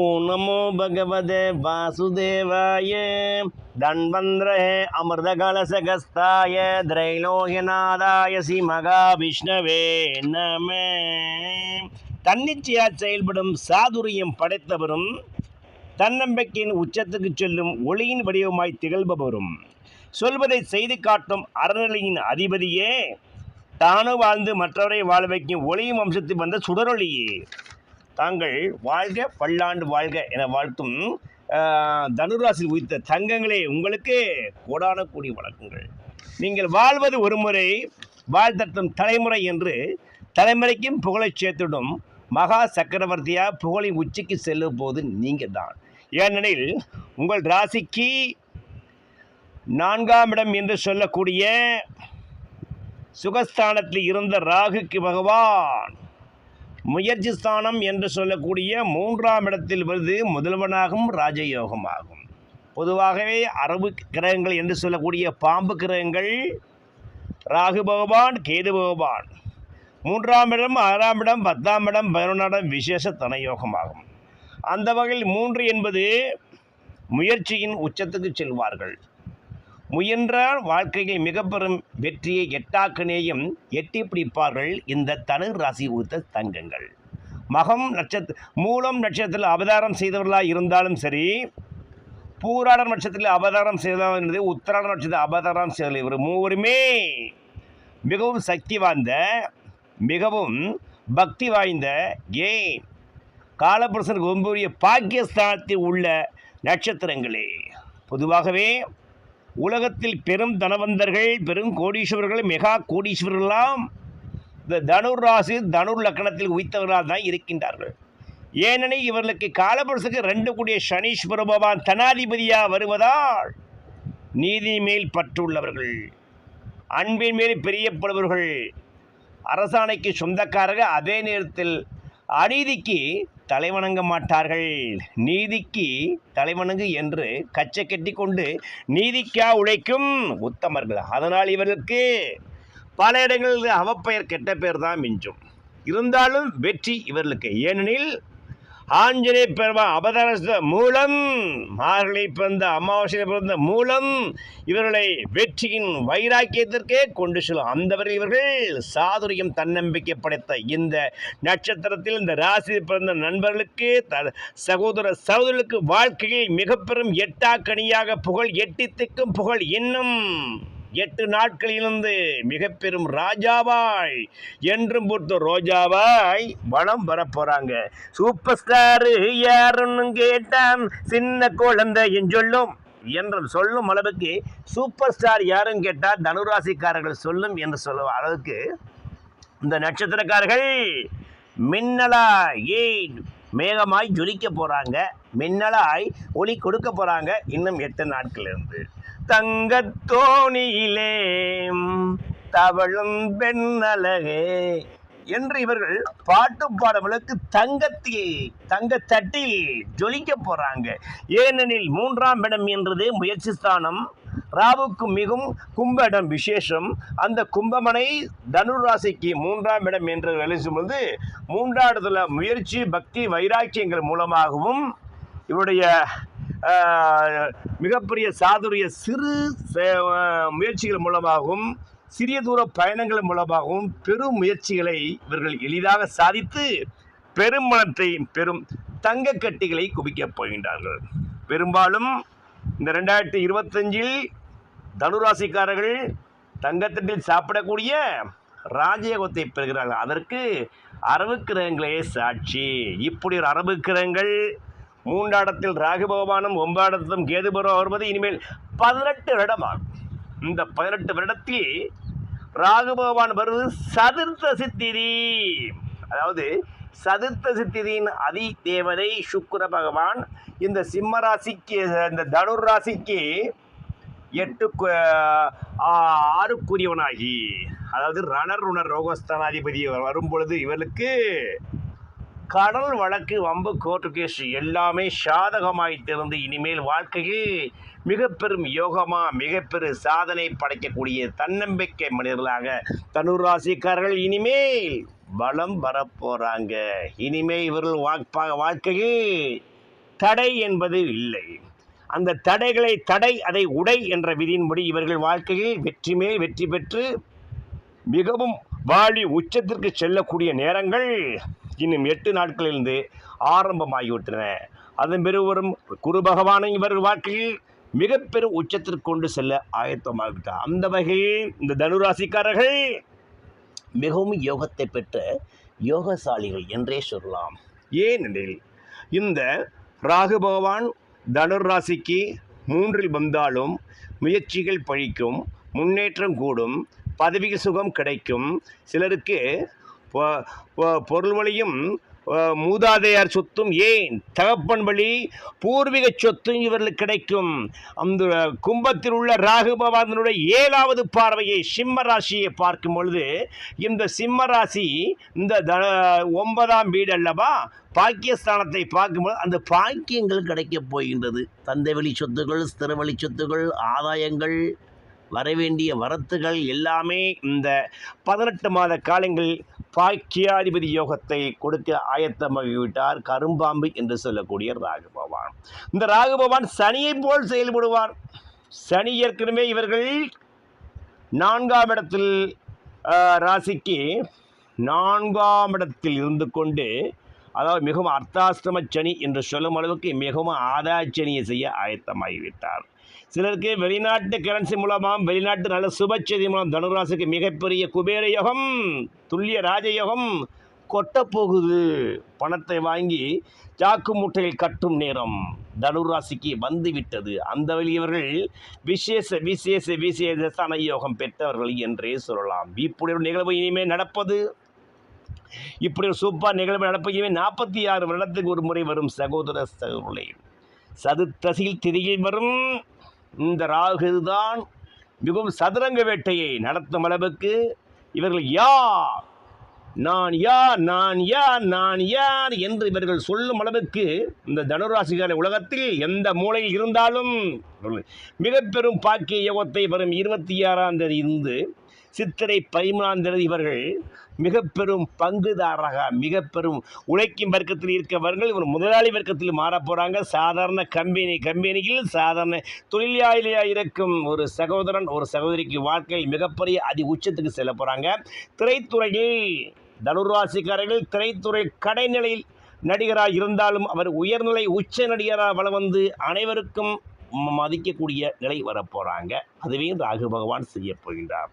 ஓம் நமோ பகவதே வாசுதேவாய தன்வந்திரே அமிர்த கலசகஸ்தாய திரைலோகநாதாய ஸ்ரீ மகாவிஷ்ணவே நம தன்னிச்சையா செயல்படும் சாதுரியம் படைத்தவரும் தன்னம்பிக்கையின் உச்சத்துக்கு செல்லும் ஒளியின் வடிவமாய் திகழ்பவரும். சொல்வதை செய்து காட்டும் அறநிலையின் அதிபதியே தானு வாழ்ந்து மற்றவரை வாழ வைக்கும் ஒளியும் வம்சத்தில் வந்த சுடரொளியே. தாங்கள் வாழ்க பல்லாண்டு வாழ்க என வாழ்த்தும் தனுராசில் தனுராசியில் உயிர்த்த தங்கங்களே உங்களுக்கு கோடான கூடிய நீங்கள் வாழ்வது ஒரு முறை வாழ்த்தட்டும் தலைமுறை என்று தலைமுறைக்கும் புகழை சேர்த்திடும் மகா சக்கரவர்த்தியாக புகழின் உச்சிக்கு செல்லும் போது நீங்கள் தான். ஏனெனில் உங்கள் ராசிக்கு நான்காம் இடம் என்று சொல்லக்கூடிய சுகஸ்தானத்தில் இருந்த ராகுக்கு பகவான் முயற்சி ஸ்தானம் என்று சொல்லக்கூடிய மூன்றாம் இடத்தில் வருது முதல்வனாகும் ராஜயோகமாகும். பொதுவாகவே அரபு கிரகங்கள் என்று சொல்லக்கூடிய பாம்பு கிரகங்கள் ராகு பகவான் கேது பகவான். மூன்றாம் இடம் ஆறாம் இடம் பத்தாம் இடம் பதினொன்றாம் இடம் விசேஷ தனயோகமாகும். அந்த வகையில் மூன்று என்பது முயற்சியின் உச்சத்துக்கு செல்வார்கள். முயன்றால் வாழ்க்கையில் மிக பெரும் வெற்றியை எட்டாக்கனேயும் எட்டி பிடிப்பார்கள் இந்த தனு ராசி உத்த தங்கங்கள். மகம் நட்சத்திர மூலம் நட்சத்திரத்தில் அவதாரம் செய்தவர்களாக இருந்தாலும் சரி பூராட நட்சத்திரத்தில் அவதாரம் செய்தது உத்திராட நட்சத்திரத்தில் அவதாரம் செய்தல் இவர் மூவருமே மிகவும் சக்தி வாய்ந்த மிகவும் பக்தி வாய்ந்த ஏன்? காலபுருஷன் ஒன்புரிய பாக்கியஸ்தானத்தில் உள்ள நட்சத்திரங்களே. பொதுவாகவே உலகத்தில் பெரும் தனவந்தர்கள் பெரும் கோடீஸ்வரர்கள் மெகா கோடீஸ்வரர்கள்லாம் இந்த தனுர் ராசி தனுர் லக்கணத்தில் உய்த்தவர்களாக தான் இருக்கின்றார்கள். ஏனெனில் இவர்களுக்கு காலபுருஷுக்கு ரெண்டு கூடிய சனீஸ்வர பகவான் தனாதிபதியாக வருவதால் நீதி மேல் பற்றுள்ளவர்கள். அன்பின் மேல் பிரியப்படுபவர்கள். அரசாணைக்கு சொந்தக்காரர்கள். அதே நேரத்தில் அநீதிக்கு தலைவணங்க மாட்டார்கள். நீதிக்கு தலைவணங்கு என்று கச்சை கட்டி கொண்டு நீதிக்கா உழைக்கும் உத்தமர்கள். அதனால் இவர்களுக்கு பல இடங்களில் அவப்பெயர் கெட்ட பெயர் தான் மிஞ்சும். இருந்தாலும் வெற்றி இவர்களுக்கு. ஏனெனில் ஆஞ்சநேய பெருமா அவதார மூலம் மார்கழி பிறந்த அமாவாசை பிறந்த மூலம் இவர்களை வெற்றியின் வைராக்கியத்திற்கே கொண்டு செல்லும். அந்தவர்கள் இவர்கள் சாதுரியம் தன்னம்பிக்கை படைத்த இந்த நட்சத்திரத்தில் இந்த ராசியில் பிறந்த நண்பர்களுக்கு த சகோதர சகோதரர்களுக்கு வாழ்க்கையில் மிக பெரும் எட்டாக்கணியாக புகழ் எட்டி புகழ் இன்னும் எட்டு நாட்களிலிருந்து மிக பெரும் ராஜாவாய் என்றும் பொறுத்த ரோஜாவாய் வளம் வரப்போறாங்க சூப்பர் ஸ்டாரு யாருன்னு கேட்டான். சின்ன குழந்தையின் சொல்லும் என்று சொல்லும் அளவுக்கு சூப்பர் ஸ்டார் யாருன்னு கேட்டால் தனுராசிக்காரர்கள் சொல்லும் என்று சொல்லும் அளவுக்கு இந்த நட்சத்திரக்காரர்கள் மின்னலாய் ஏன் மேகமாய் ஜொலிக்க போகிறாங்க மின்னலாய் ஒளி கொடுக்க போகிறாங்க இன்னும் எட்டு நாட்கள் இருந்து தங்கத்தோணியிலே தவழும் பெண்ணழகே என்று இவர்கள் பாட்டு பாடவர்களுக்கு தங்கத்தில் தங்கத்தட்டில் ஜொலிக்க போகிறாங்க ஏனெனில் மூன்றாம் இடம் என்றது முயற்சி ஸ்தானம் ராவுக்கு மிகவும் கும்ப இடம் விசேஷம். அந்த கும்பமனை தனுராசிக்கு மூன்றாம் இடம் என்று வேலை பொழுது மூன்றாம் இடத்துல முயற்சி பக்தி வைராக்கியங்கள் மூலமாகவும் இவருடைய மிகப்பெரிய சாதுரிய சிறு சே- முயற்சிகள் மூலமாகவும் சிறிய தூர பயணங்கள் மூலமாகவும் பெரும் முயற்சிகளை இவர்கள் எளிதாக சாதித்து பெருமளத்தை பெரும் தங்க கட்டிகளை குவிக்கப் போகின்றார்கள். பெரும்பாலும் இந்த ரெண்டாயிரத்தி இருபத்தஞ்சில் தனுராசிக்காரர்கள் தங்கத்தட்டில் சாப்பிடக்கூடிய ராஜயோகத்தை பெறுகிறார்கள். அதற்கு அரபு கிரகங்களே சாட்சி. இப்படி ஒரு அரபு கிரகங்கள் மூன்றாடத்தில் ராகு பகவானும் ஒன்பதாடத்திலும் கேது பகவான் வருவது இனிமேல் பதினெட்டு வருடமாகும். இந்த பதினெட்டு வருடத்தில் ராகு பகவான் வருவது சதுர்த்த சித்திரி. அதாவது சதுர்த்த சித்திரியின் அதி தேவதை சுக்கர பகவான் இந்த சிம்ம ராசிக்கு இந்த தனுர் ராசிக்கு எட்டு ஆறுக்குரியவனாகி அதாவது ரணர் உணர் ரோகஸ்தானாதிபதி வரும் பொழுது இவர்களுக்கு கடல் வழக்கு வம்பு கோர்ட்டு கேஸ் எல்லாமே சாதகமாய் திறந்து இனிமேல் வாழ்க்கையில் மிக பெரும் யோகமா மிக சாதனை படைக்கக்கூடிய தன்னம்பிக்கை மனிதர்களாக தனுராசிக்காரர்கள் இனிமேல் பலம் வரப்போகிறாங்க இனிமே இவர்கள் வாக்பா வாழ்க்கையில் தடை என்பது இல்லை. அந்த தடைகளை தடை அதை உடை என்ற விதியின்படி இவர்கள் வாழ்க்கையில் வெற்றி மேல் வெற்றி பெற்று மிகவும் வாழி உச்சத்திற்கு செல்லக்கூடிய நேரங்கள் இன்னும் எட்டு நாட்களிலிருந்து ஆரம்பமாகிவிட்டன. அதன் பிறகு வரும் குரு பகவானை இவர் வாழ்க்கையில் மிக பெரும் உச்சத்திற்கு கொண்டு செல்ல ஆயத்தமாகிவிட்டார். அந்த வகையில் இந்த தனுராசிக்காரர்கள் மிகவும் யோகத்தை பெற்ற யோகசாலிகள் என்றே சொல்லலாம். ஏனெனில் இந்த ராகு பகவான் தனுர் ராசிக்கு மூன்றில் வந்தாலும் முயற்சிகள் பழிக்கும் முன்னேற்றம் கூடும் பதவி சுகம் கிடைக்கும். சிலருக்கு பொருள் வழியும் மூதாதையார் சொத்தும் ஏன்? தகப்பன் வழி பூர்வீக சொத்தும் இவர்களுக்கு கிடைக்கும். அந்த கும்பத்தில் உள்ள ராகு பகவானுடைய ஏழாவது பார்வையை சிம்ம ராசியை பார்க்கும் பொழுது இந்த சிம்ம ராசி இந்த த ஒன்பதாம் வீடு அல்லவா பாக்கியஸ்தானத்தை பார்க்கும்போது அந்த பாக்கியங்கள் கிடைக்கப் போகின்றது. தந்தை வழி சொத்துகள் ஸ்திர வழி ஆதாயங்கள் வரவேண்டிய வரத்துகள் எல்லாமே இந்த பதினெட்டு மாத காலங்கள் பாக்கியாதிபதி யோகத்தை கொடுக்க ஆயத்தமாகிவிட்டார். கரும்பாம்பு என்று சொல்லக்கூடிய ராகு பகவான் இந்த ராகு பகவான் போல் செயல்படுவார். சனி ஏற்கனவே இவர்கள் நான்காம் இடத்தில் ராசிக்கு நான்காம் இடத்தில் இருந்து கொண்டு அதாவது மிகவும் அர்த்தாஷ்டம சனி என்று சொல்லும் அளவுக்கு மிகவும் ஆதாச்சனியை செய்ய ஆயத்தமாகிவிட்டார். சிலருக்கு வெளிநாட்டு கரன்சி மூலமாக வெளிநாட்டு நல்ல சுபச்செய்தி மூலம் தனுராசிக்கு மிகப்பெரிய குபேர யோகம் துல்லிய ராஜயோகம் கொட்டப் போகுது பணத்தை வாங்கி ஜாக்கு மூட்டையில் கட்டும் நேரம் தனுராசிக்கு வந்துவிட்டது. அந்த வழியவர்கள் விசேஷ விசேஷ விசேஷ சன யோகம் பெற்றவர்கள் என்றே சொல்லலாம். இப்படி ஒரு நிகழ்வு இனிமேல் நடப்பது இப்படி ஒரு சூப்பர் நிகழ்வு நடப்பது இனிமேல் நாற்பத்தி ஆறு வருடத்துக்கு ஒரு முறை வரும் சகோதர சகோதரர்களே சதுர்த்தசியில் திதியில் வரும் இந்த ராகு தான் மிகவும் சதுரங்க வேட்டையை நடத்தும் அளவுக்கு இவர்கள் யார்? நான் யார்? நான் யார்? நான் யார்? என்று இவர்கள் சொல்லும் அளவுக்கு இந்த தனுராசிகார உலகத்தில் எந்த மூலையில் இருந்தாலும் மிக பெரும் பாக்கிய யோகத்தை வரும் இருபத்தி ஆறாம் தேதி இருந்து சித்திரை பதிமூணாம் தேதி இவர்கள் மிக பெரும் பங்குதாரராக மிக பெரும் உழைக்கும் வர்க்கத்தில் இருக்கவர்கள் இவர் முதலாளி வர்க்கத்தில் மாறப் போகிறாங்க சாதாரண கம்பெனி கம்பெனியில் சாதாரண தொழிலாளியாக இருக்கும் ஒரு சகோதரன் ஒரு சகோதரிக்கு வாழ்க்கையில் மிகப்பெரிய அதி உச்சத்துக்கு செல்ல போகிறாங்க திரைத்துறையில் தனுராசிக்காரர்கள் திரைத்துறை கடைநிலையில் நடிகராக இருந்தாலும் அவர் உயர்நிலை உச்ச நடிகராக வளம் வந்து அனைவருக்கும் மதிக்கக்கூடிய நிலை வரப்போகிறாங்க அதுவே ராகு பகவான் செய்ய போகின்றார்.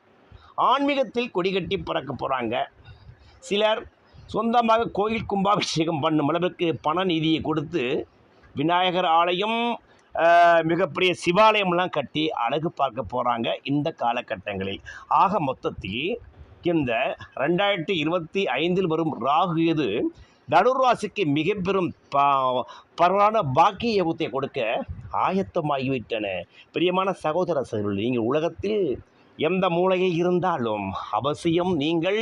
ஆன்மீகத்தில் கொடிகட்டி பறக்க போகிறாங்க சிலர் சொந்தமாக கோயில் கும்பாபிஷேகம் பண்ணும் அளவுக்கு பண நிதியை கொடுத்து விநாயகர் ஆலயம் மிகப்பெரிய சிவாலயம்லாம் கட்டி அழகு பார்க்க போகிறாங்க இந்த காலகட்டங்களில். ஆக மொத்தத்தில் இந்த ரெண்டாயிரத்தி இருபத்தி ஐந்தில் வரும் ராகு எது தனுராசிக்கு மிக பெரும் ப பரவான பாக்கிய யோகத்தை கொடுக்க ஆயத்தமாகிவிட்டன. பிரியமான சகோதர சகோதரர்கள் நீங்கள் உலகத்தில் எந்த மூலையில் இருந்தாலும் அவசியம் நீங்கள்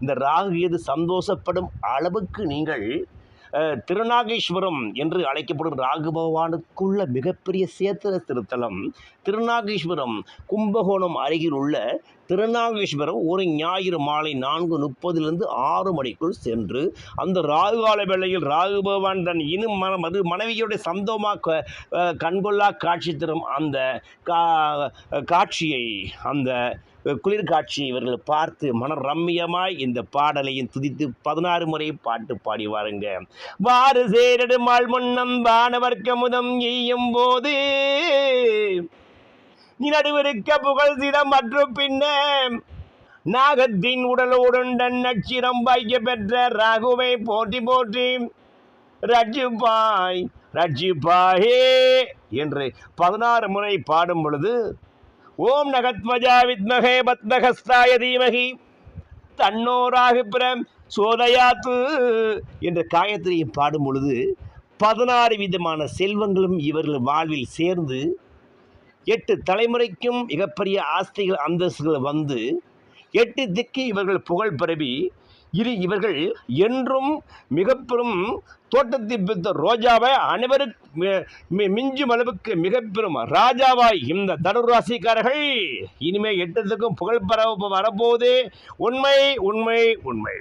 இந்த ராகு எது சந்தோஷப்படும் அளவுக்கு நீங்கள் திருநாகேஸ்வரம் என்று அழைக்கப்படும் ராகு பகவானுக்குள்ள மிகப்பெரிய சேத்திர திருத்தலம். திருநாகேஸ்வரம் கும்பகோணம் அருகில் உள்ள திருநாகேஸ்வரம் ஒரு ஞாயிறு மாலை நான்கு முப்பதிலிருந்து ஆறு மணிக்குள் சென்று அந்த ராகுகால வேளையில் ராகு பகவான் தன் இனு மன மது மனைவியுடைய சந்தோமாக கண்கொள்ளா காட்சி தரும் அந்த கா காட்சியை அந்த குளிர்காட்சி இவர்கள் பார்த்து மன ரம்மியமாய் இந்த பாடலையும் துதித்து பதினாறு முறை பாட்டு பாடி வாருங்க. வாறு சேரடுமாள் முன்னம் வானவர்க்க முதம் எய்யும் போது நீ நடுவிருக்க புகழ் சிடம் மற்றும் பின்ன நாகத்தின் உடலோடுண்டன் நட்சிரம் வைக்க பெற்ற ராகுவை போற்றி போற்றி ரஜிபாய் ரஜிபாயே என்று பதினாறு முறை பாடும் பொழுது ஓம் நகத்மஜா வித்மகே பத்மகஸ்தாய தீமகி தன்னோராக பிரம் சோதயாத்து என்ற காயத்ரியை பாடும் பொழுது பதினாறு விதமான செல்வங்களும் இவர்கள் வாழ்வில் சேர்ந்து எட்டு தலைமுறைக்கும் மிகப்பெரிய ஆஸ்திகள் அந்தஸ்துகள் வந்து எட்டு திக்கு இவர்கள் புகழ் பரவி. இரு இவர்கள் என்றும் மிக பெரும் தோட்டத்தை பெற்ற ரோஜாவை அனைவருக்கு மிஞ்சும் அளவுக்கு மிக பெரும் ராஜாவாய் இந்த தனுராசிக்காரர்கள். இனிமே எட்டத்துக்கும் புகழ் பரவ வரப்போகுது. உண்மை உண்மை உண்மை.